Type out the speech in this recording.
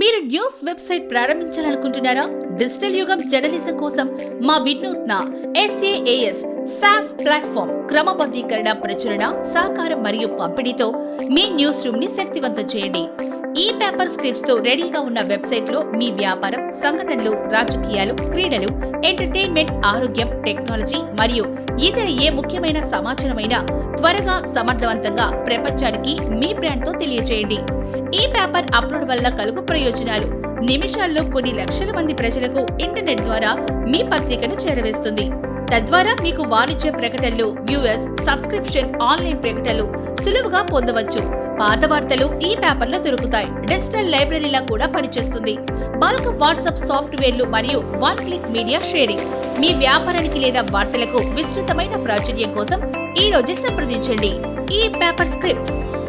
మీరు news website ప్రారంభించాలనుకుంటున్నారా? Digital యుగం జర్నలిజం కోసం మా వినూత్న ఎస్ఏఏఎస్ సాస్ ప్లాట్ఫామ్ క్రమబద్ధీకరణ ప్రచురణ సహకారం మరియు పంపిణీతో మీ న్యూస్ రూమ్ని శక్తివంతం చేయండి. ఈ పేపర్ స్క్రిప్ట్స్తో రెడీగా ఉన్న వెబ్సైట్లో మీ వ్యాపారం సంఘటనలు రాజకీయాలు క్రీడలు ఎంటర్టైన్మెంట్ ఆరోగ్యం టెక్నాలజీ మరియు ఇతర ఏ ముఖ్యమైన సమాచారమైనా త్వరగా సమర్థవంతంగా ప్రపంచానికి మీ బ్రాండ్తో తెలియజేయండి ఈ పేపర్ అప్లోడ్ వల్ల కలుగు ప్రయోజనాలు. నిమిషాల్లో కొన్ని లక్షల మంది ప్రజలకు ఇంటర్నెట్ ద్వారా మీ పత్రికను చేరవేస్తుంది. తద్వారా మీకు వాణిజ్య ప్రకటనలు వ్యూవర్స్ సబ్స్క్రిప్షన్ ఆన్లైన్ ప్రకటనలు సులువుగా పొందవచ్చు. పాత వార్తలు ఈ పేపర్లో దొరుకుతాయి. డిజిటల్ లైబ్రరీలా కూడా పనిచేస్తుంది. బల్క్ వాట్సాప్ సాఫ్ట్వేర్లు మరియు వన్ క్లిక్ మీడియా షేరింగ్. మీ వ్యాపారానికి లేదా వార్తలకు విస్తృతమైన ప్రాచుర్యం కోసం ఈ రోజే సంప్రదించండి. ఈ పేపర్ స్క్రిప్ట్స్